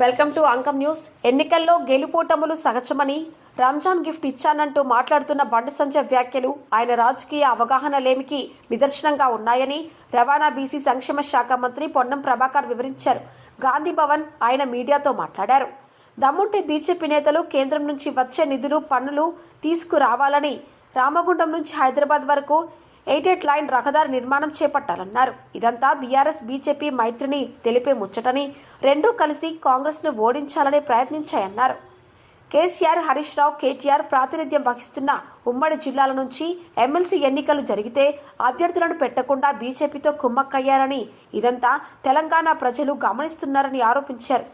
Welcome to Ankam news. ఎన్నికల్లో గెలుపోటములు సహజమని Ramzan gift ఇచ్చానంటూ మాట్లాడుతున్న బండి సంజయ్ వ్యాఖ్యలు ఆయన రాజకీయ అవగాహన లేమికి నిదర్శనంగా ఉన్నాయని రవాణా బీసీ సంక్షేమ శాఖ మంత్రి పొన్నం ప్రభాకర్ వివరించారు. గాంధీ భవన్ ఆయన మీడియాతో మాట్లాడారు. దమ్ముంటే బీజేపీ నేతలు కేంద్రం నుంచి వచ్చే నిధులు పన్నులు తీసుకురావాలని రామగుండం నుంచి హైదరాబాద్ వరకు ఎయిట్ ఎయిట్ లైన్ రహదారి నిర్మాణం చేపట్టాలన్నారు. ఇదంతా బీఆర్ఎస్ బీజేపీ మైత్రిని తెలిపే ముచ్చటని రెండూ కలిసి కాంగ్రెస్ను ఓడించాలని ప్రయత్నించాయన్నారు. కేసీఆర్ హరీష్ రావు కేటీఆర్ ప్రాతినిధ్యం వహిస్తున్న ఉమ్మడి జిల్లాల నుంచి ఎమ్మెల్సీ ఎన్నికలు జరిగితే అభ్యర్థులను పెట్టకుండా బీజేపీతో కుమ్మక్కయ్యారని ఇదంతా తెలంగాణ ప్రజలు గమనిస్తున్నారని ఆరోపించారు.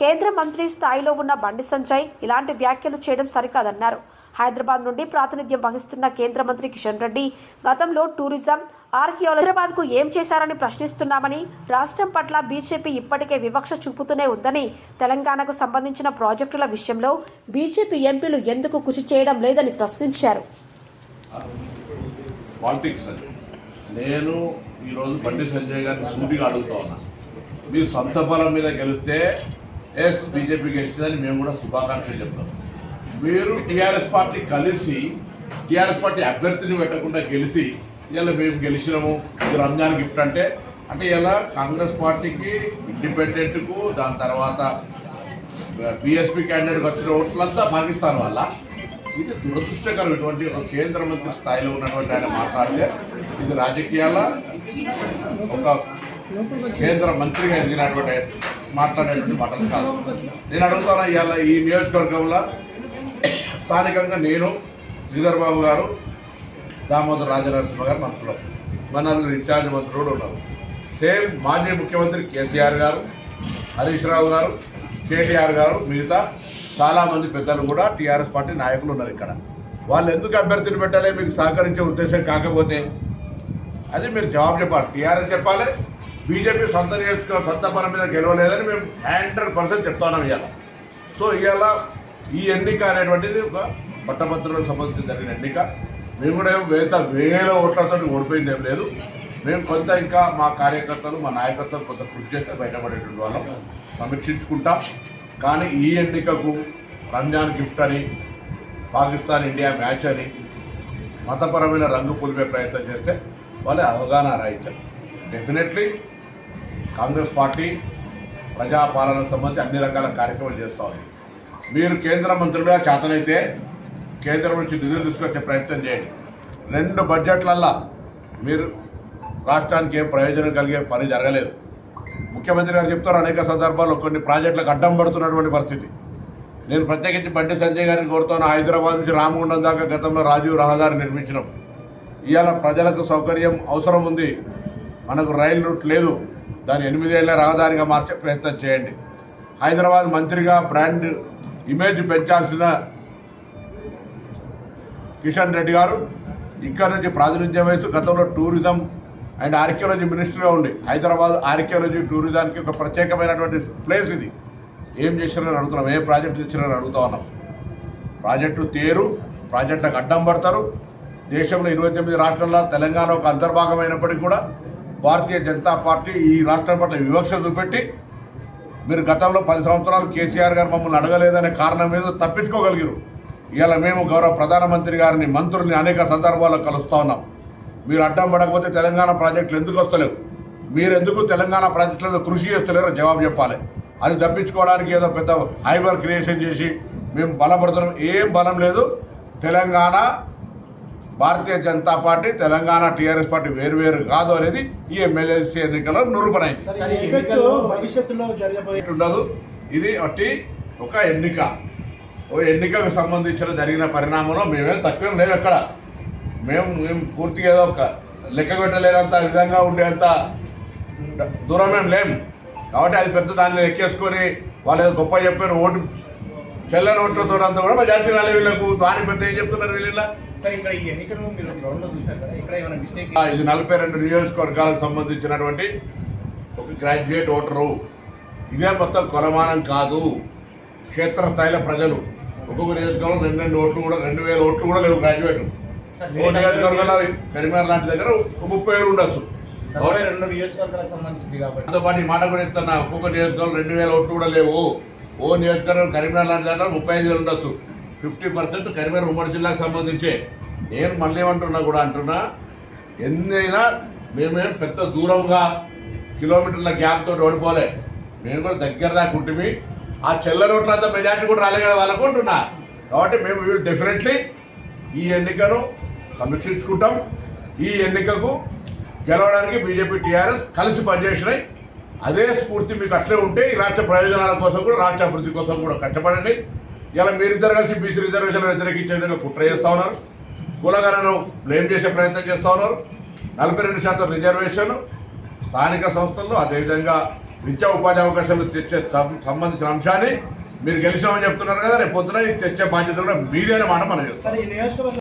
కేంద్ర మంత్రి స్థాయిలో ఉన్న బండి సంజయ్ ఇలాంటి వ్యాఖ్యలు చేయడం సరికాదన్నారు. హైదరాబాద్ నుండి ప్రాతినిధ్యం వహిస్తున్న కేంద్ర మంత్రి కిషన్ రెడ్డి గతంలో టూరిజం ఆర్కియాలజీ హైదరాబాద్కు ఏం చేశారని ప్రశ్నిస్తున్నామని రాష్ట్రం పట్ల బీజేపీ ఇప్పటికే వివక్ష చూపుతూనే ఉందని తెలంగాణకు సంబంధించిన ప్రాజెక్టుల విషయంలో బీజేపీ ఎంపీలు ఎందుకు కృషి చేయడం లేదని ప్రశ్నించారు. పాలిటిక్స్ నేను ఈరోజు బండి సంజయ్ గారిని సూటిగా అడుగుతా ఉన్నా. మీరు సొంత బలం మీద గెలిస్తే ఎస్ బీజేపీ గెలిచిందని మేము కూడా శుభాకాంక్షలు చెప్తాం. మీరు టీఆర్ఎస్ పార్టీ కలిసి టీఆర్ఎస్ పార్టీ అభ్యర్థిని పెట్టకుండా గెలిచి ఇలా మేము గెలిచినాము ఇది రంజాన్ గిఫ్ట్ అంటే అంటే ఇలా కాంగ్రెస్ పార్టీకి ఇండిపెండెంట్కు దాని తర్వాత బీఎస్పీ క్యాండిడేట్ వచ్చిన ఓట్లంతా పాకిస్తాన్ వల్ల ఇది దురదృష్టకరం ఇటువంటి ఒక కేంద్ర మంత్రి స్థాయిలో ఉన్నటువంటి ఆయన మాట్లాడితే ఇది రాజకీయాల ఒక కేంద్ర మంత్రిగా ఎదిగినటువంటి మాట్లాడేటువంటి మాటలు కాదు. నేను అడుగుతాను ఇవాళ ఈ నియోజకవర్గంలో స్థానికంగా నేను శ్రీధర్ బాబు గారు దామోదర్ రాజనరసింహ గారు మంత్రులు మన నలుగురు ఇన్ఛార్జ్ మంత్రులు కూడా ఉన్నారు. సేమ్ మాజీ ముఖ్యమంత్రి కేసీఆర్ గారు హరీష్ రావు గారు కేటీఆర్ గారు మిగతా చాలామంది పెద్దలు కూడా టీఆర్ఎస్ పార్టీ నాయకులు ఉన్నారు ఇక్కడ. వాళ్ళు ఎందుకు అభ్యర్థిని పెట్టాలి? మీకు సహకరించే ఉద్దేశం కాకపోతే. అది మీరు జవాబు చెప్పాలి. టీఆర్ఎస్ చెప్పాలి. బీజేపీ సొంత నియోజకవర్గ సొంత పని మీద గెలవలేదని మేము హండ్రెడ్ పర్సెంట్ చెప్తున్నాం ఇవాళ. సో ఇవాళ ఈ ఎన్నిక అనేటువంటిది ఒక పట్టభద్రులకు సంబంధించి జరిగిన ఎన్నిక. మేము కూడా ఏం వేత వేల ఓట్లతో ఓడిపోయింది ఏం లేదు. మేము కొంత ఇంకా మా కార్యకర్తలు మా నాయకత్వం కొంత కృషి చేస్తే బయటపడేటువంటి వాళ్ళం. సమీక్షించుకుంటాం. కానీ ఈ ఎన్నికకు రంజాన్ గిఫ్ట్ అని పాకిస్తాన్ ఇండియా మ్యాచ్ అని మతపరమైన రంగు పులిపే ప్రయత్నం చేస్తే వాళ్ళ అవగాహన రాహిత్యం డెఫినెట్లీ కాంగ్రెస్ పార్టీ ప్రజాపాలన సంబంధించి అన్ని రకాల కార్యక్రమాలు చేస్తూ ఉంది. మీరు కేంద్ర మంత్రులుగా చేతనైతే కేంద్రం నుంచి నిధులు తీసుకొచ్చే ప్రయత్నం చేయండి. రెండు బడ్జెట్లల్లా మీరు రాష్ట్రానికి ఏం ప్రయోజనం కలిగే పని జరగలేదు. ముఖ్యమంత్రి గారు చెప్తారు అనేక సందర్భాల్లో కొన్ని ప్రాజెక్టులకు అడ్డం పడుతున్నటువంటి పరిస్థితి. నేను ప్రత్యేకించి బండి సంజయ్ గారిని కోరుతాను. హైదరాబాద్ నుంచి రామగుండం దాకా గతంలో రాజీవ్ రహదారి నిర్మించడం ఇవాళ ప్రజలకు సౌకర్యం అవసరం ఉంది. మనకు రైలు రూట్ లేదు. దాన్ని ఎనిమిదేళ్ళ రహదారిగా మార్చే ప్రయత్నం చేయండి. హైదరాబాద్ మంత్రిగా బ్రాండ్ ఇమేజ్ పెంచాల్సిన కిషన్ రెడ్డి గారు ఇక్కడ నుంచి ప్రాతినిధ్యం వహిస్తూ గతంలో టూరిజం అండ్ ఆర్కియాలజీ మినిస్టర్గా ఉండి హైదరాబాద్ ఆర్కియాలజీ టూరిజానికి ఒక ప్రత్యేకమైనటువంటి ప్లేస్ ఇది. ఏం చేసినారని అడుగుతున్నాం ఏ ప్రాజెక్టు తెచ్చినారని అడుగుతా ఉన్నాం. ప్రాజెక్టు తేరు ప్రాజెక్టులకు అడ్డం పడతారు. దేశంలో ఇరవై తొమ్మిది రాష్ట్రాల్లో తెలంగాణ ఒక అంతర్భాగమైనప్పటికీ కూడా భారతీయ జనతా పార్టీ ఈ రాష్ట్రం పట్ల వివక్ష చూపెట్టి మీరు గతంలో పది సంవత్సరాలు కేసీఆర్ గారు మమ్మల్ని అడగలేదనే కారణం మీద తప్పించుకోగలిగారు. ఇలా మేము గౌరవ ప్రధానమంత్రి గారిని మంత్రుల్ని అనేక సందర్భాల్లో కలుస్తూ ఉన్నాం. మీరు అడ్డం పడకపోతే తెలంగాణ ప్రాజెక్టులు ఎందుకు వస్తలేవు? మీరు ఎందుకు తెలంగాణ ప్రాజెక్టులలో కృషి చేస్తలేరో జవాబు చెప్పాలి. అది తప్పించుకోవడానికి ఏదో పెద్ద హైబర్ క్రియేషన్ చేసి మేము బలపడుతున్నాం. ఏం బలం లేదు. Telangana Bharatiya Janata party Telangana TRS party వేరువేరు కాదు అనేది ఈ ఎమ్మెల్యేసీ ఎన్నికల్లో నిరూపణైంది. ఉండదు ఇది ఒకటి ఒక ఎన్నిక. ఓ ఎన్నికకు సంబంధించిన జరిగిన పరిణామంలో మేమేం తక్కువేం లేవు ఎక్కడ. మేము మేము పూర్తిగా ఏదో ఒక లెక్క పెట్టలేనంత విధంగా ఉండేంత దూరమేం లేం. కాబట్టి అది పెద్ద దాన్ని ఎక్కేసుకొని వాళ్ళు ఏదో గొప్ప చెప్పారు ఓటు చెల్లని ఓట్లతో అంతా కూడా మెజార్టీ రాలే వీళ్ళకు దాని పెద్ద ఏం చెప్తున్నారు వీళ్ళ ఇది నలభై రెండు నియోజకవర్గాలకు సంబంధించినటువంటి ఒక గ్రాడ్యుయేట్ ఓటరు. ఇదే మొత్తం కొలమానం కాదు. క్షేత్రస్థాయిలో ప్రజలు. ఒక్కొక్క నియోజకవర్గంలో రెండు రెండు ఓట్లు కూడా రెండు వేల ఓట్లు కూడా లేవు గ్రాడ్యుయేట్ ఓ నియోజకవర్గంలో కరీంనగర్ లాంటి దగ్గర ఒక ముప్పై వేలు ఉండొచ్చు. రెండు నియోజకవర్గాలకు సంబంధించింది కాబట్టి. దాంతో పాటు ఈ మాట కూడా చెప్తున్నా ఒక్కొక్క నియోజకవర్గం రెండు వేల ఓట్లు కూడా లేవు. ఓ నియోజకవర్గం కరీంనగర్ లాంటి దాంట్లో ముప్పై ఐదు వేలు ఉండొచ్చు. ఫిఫ్టీ పర్సెంట్ కరీంనగర్ ఉమ్మడి జిల్లాకు సంబంధించే. నేను మళ్ళీ ఏమంటున్నా కూడా అంటున్నా ఎన్నైనా మేమేం పెద్ద దూరంగా కిలోమీటర్ల గ్యాప్ తోటి ఓడిపోలే. నేను కూడా దగ్గర దాకా ఉంటుమి. ఆ చెల్ల రోడ్లంతా మెజార్టీ కూడా రాలే కదా వాళ్ళకు ఉంటున్నా కాబట్టి మేము వీళ్ళు డెఫినెట్లీ ఈ ఎన్నికను సమీక్షించుకుంటాం. ఈ ఎన్నికకు గెలవడానికి బీజేపీ టీఆర్ఎస్ కలిసి పనిచేసినాయి. అదే స్ఫూర్తి మీకు అట్లే ఉంటే ఈ రాష్ట్ర ప్రయోజనాల కోసం కూడా రాష్ట్ర అభివృద్ధి కోసం కూడా కష్టపడండి. ఇలా మీరిద్దరు కలిసి బీసీ రిజర్వేషన్ వ్యతిరేకించే విధంగా కుట్ర చేస్తూ ఉన్నారు. కులగణను బ్లేమ్ చేసే ప్రయత్నం చేస్తూ ఉన్నారు. నలభై రెండు శాతం రిజర్వేషన్ స్థానిక సంస్థల్లో అదేవిధంగా విద్యా ఉపాధి అవకాశాలు తెచ్చే సంబంధించిన అంశాన్ని మీరు గెలిచామని చెప్తున్నారు కదా రేపు పొద్దున తెచ్చే బాధ్యత కూడా మీదే మాట మనం చేస్తాం.